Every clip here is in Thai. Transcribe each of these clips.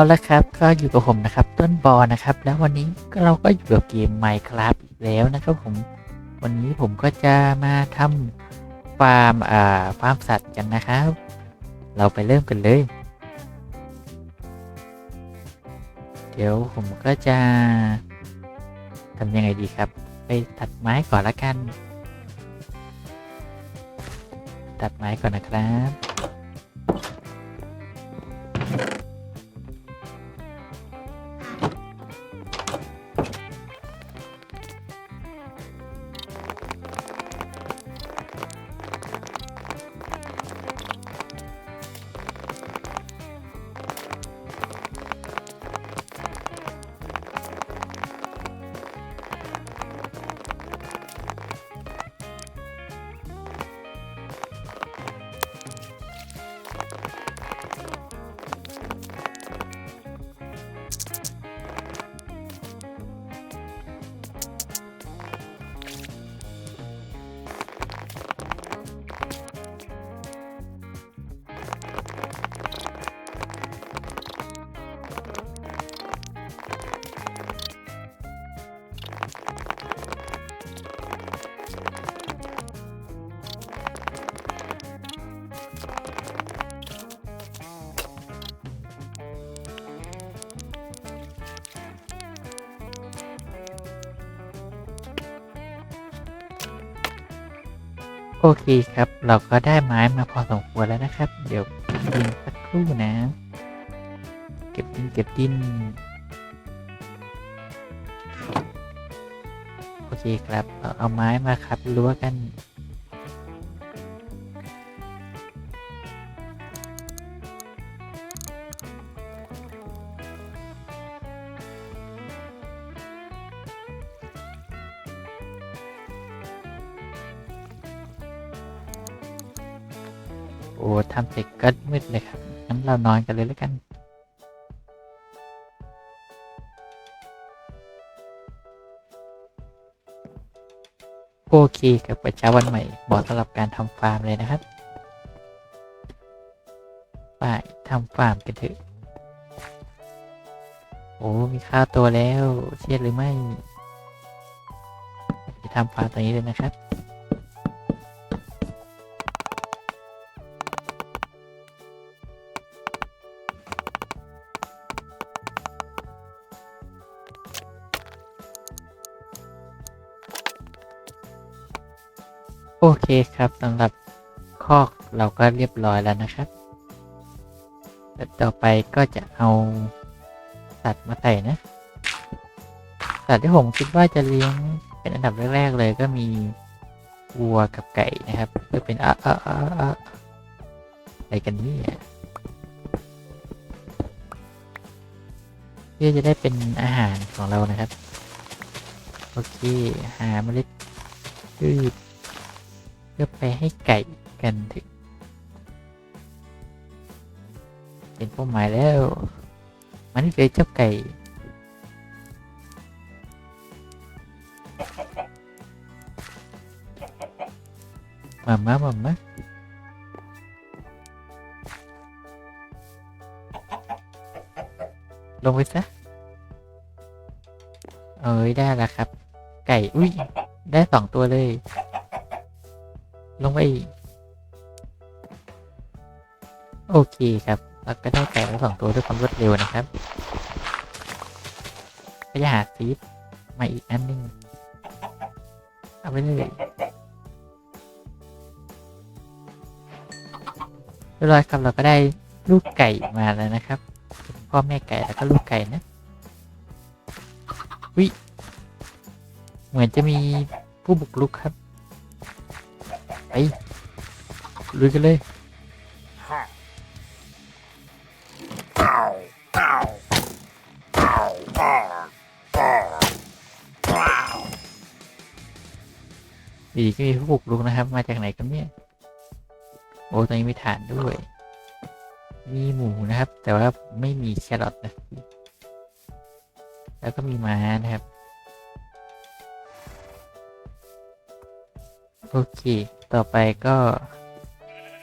เอาละครับก็อยู่กับผมนะครับต้นบอนะครับ แล้ววันนี้เราก็อยู่กับเกม Minecraft อีกแล้วนะครับผมวันนี้ผมก็จะมาทำฟาร์มอ่าฟาร์มสัตว์กันนะครับ เราไปเริ่มกันเลย เดี๋ยวผมก็จะทำยังไงดีครับ ไปตัดไม้ก่อนละกัน ตัดไม้ก่อนนะครับ โอเคครับ เราก็ได้ไม้มาพอสมควรแล้วนะครับ เดี๋ยวดินสักครู่นะ เก็บดินเก็บดิน โอเคครับ เราเอาไม้มาครับรั้วกัน ก็มืดเลยครับงั้นเรานอนกันเลยแล้วกัน โอเคกับประชาวันใหม่เหมาะสำหรับการทำฟาร์มเลยนะครับไปทำฟาร์มกันเถอะ โอ้ มีข้าวตัวแล้ว เชื่อหรือไม่จะทำฟาร์มตรงนี้เลยนะครับ เคครับสำหรับคอกเราก็เรียบร้อยแล้วนะครับแล้วต่อไปก็จะเอาสัตว์มาใส่นะ สัตว์ที่ผมคิดว่าจะเลี้ยงเป็นอันดับแรก ๆ เลยก็มีวัวกับไก่นะครับเพื่อเป็นอะอะอะอะอะไรกันนี่เพื่อจะได้เป็นอาหารของเรานะครับ โอเค หาเมล็ดพืช พื่อไปให้ไก่กันถึง เป็นเป้าหมายแล้ว มันเลยเจ้าไก่มามามามาลงไปซะ เอ้ย ได้แล้วครับ ไก่ อุ้ย ได้สองตัวเลย ลงไปอีก โอเคครับเราก็ได้ไก่ทั้งสองตัวด้วยความรวดเร็วนะครับก็จะหาซีดมาอีกอันหนึงเอาไปเลยเรียบร้อยครับเราก็ได้ลูกไก่มาแล้วนะครับพ่อแม่ไก่แล้วก็ลูกไก่นะวิเหมือนจะมีผู้บุกรุกครับ ไปลุยกันเลย Ow, ow, ow, ow, ow, ow. ดีก็มีผู้บุกรุกนะครับ มาจากไหนกันเนี่ย โอ้ตรงนี้มีฐานด้วย มีหมูนะครับ แต่ว่าไม่มีแครอทนะ แล้วก็มีม้านะครับ โอเค ต่อไปก็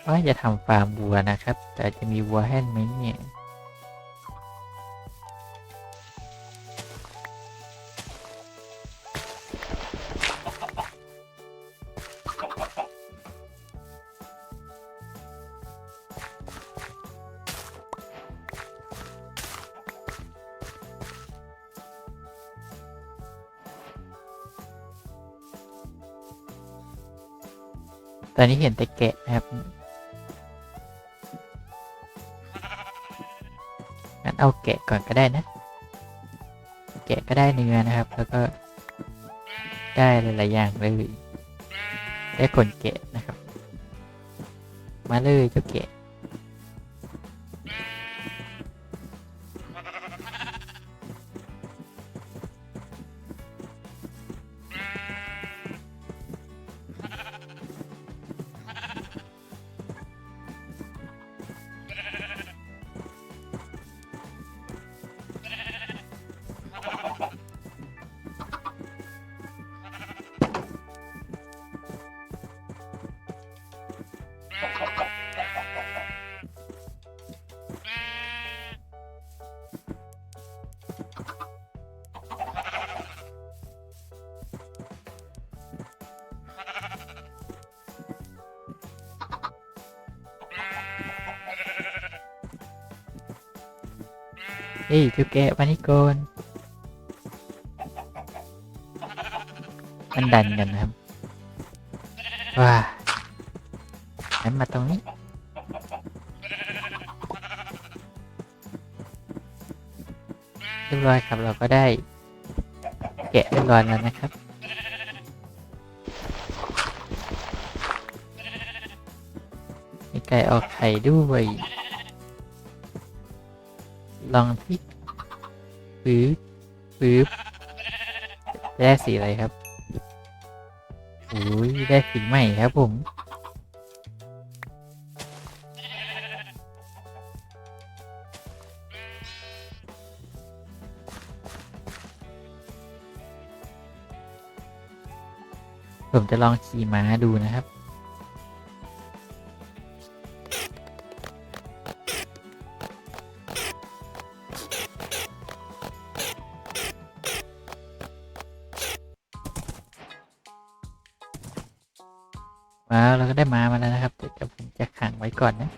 ว่าจะทำฟาร์มวัวนะครับ แต่จะมีวัวแห้งไหมเนี่ย ตอนนี้เห็นแต่แกะนะครับงั้นเอาแกะก่อนก็ได้นะ แกะก็ได้เนื้อนะครับ แล้วก็ได้หลายๆอย่างเลย ได้ขนแกะนะครับ มาเลยเจ้าแกะ เฮ้ยจ้าแกะมานี่ก่อนมันดันกันนะครับ ว้างั้นมาตรงนี้ เรียบร้อยครับเราก็ได้ แกะเรียบร้อยแล้วนะครับมีไก่ออกไข่ด้วย ลองที่ปื๊บปื๊บได้สีอะไรครับโอ้ยได้สีใหม่ครับผม ผมจะลองขี่ม้าดูนะครับ ก็ได้มามาแล้วนะครับเดี๋ยวผมจะขังไว้ก่อนนะ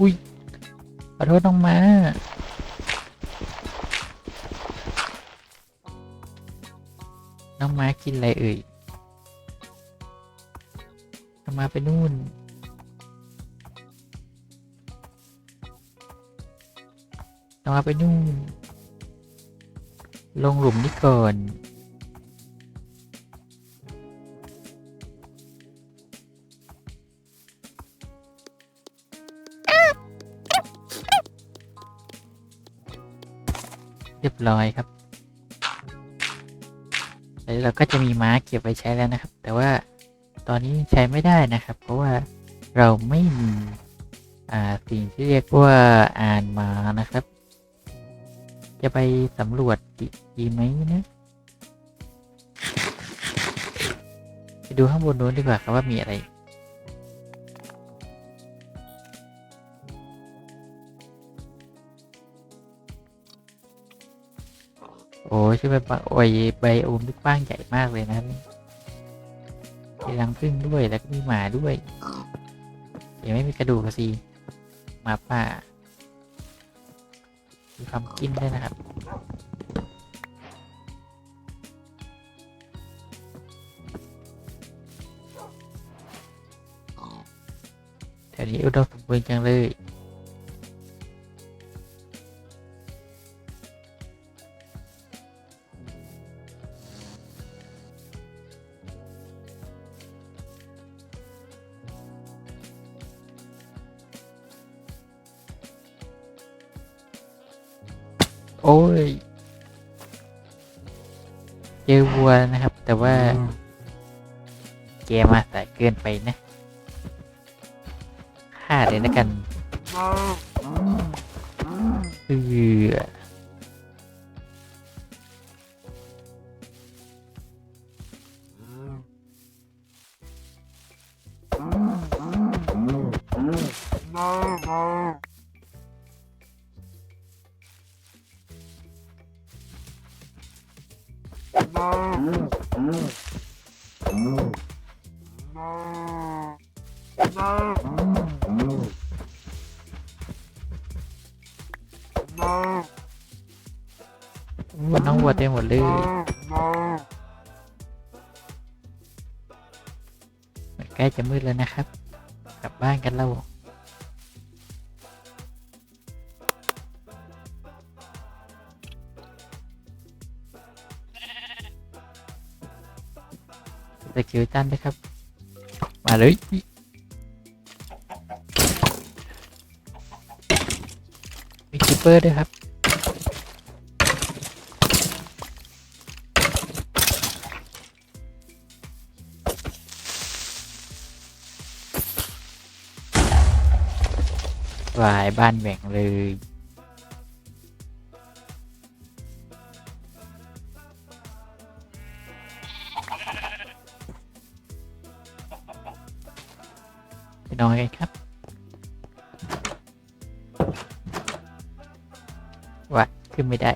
อุ้ยขอโทษน้องมาน้องม้ากินอะไรเอ่ย มาไปนู่นน้องมาไปนู่น ลงหลุมนี้ก่อน เรียบร้อยครับแล้วเราก็จะมีม้าเก็บไว้ใช้แล้วนะครับ แต่ว่า ตอนนี้ใช้ไม่ได้นะครับ เพราะว่าเราไม่มีอ่าสิ่งที่เรียกว่าอ่านมานะครับ จะไปสำรวจดีไหมนะไปดูข้างบนนู้นดีกว่าครับว่ามีอะไรโอ้ยช่วยไปปะโอ้ยไบโอมที่กว้างใหญ่มากเลยนะ มีรังพึ่งด้วยแล้วก็มีหมาด้วยยังไม่มีกระดูกอะสิหมาป่ามีความกินด้วยนะครับแถวนี้อุดมสมบูรณ์จังเลย โอ้ย เจอวัวนะครับ แต่ว่าแกมาสายเกินไปนะฆ่าเลยนะกันเอ มดน้องวัวเต็มหมดเลยใกล้จะมืดแล้วนะครับ กลับบ้านกันแล้ว สกิลตันด้วยครับ มาเลยมีคิปเปอร์ด้วยครับวายบ้านแหว่งเลย นอนกันครับ ว่า ขึ้นไม่ได้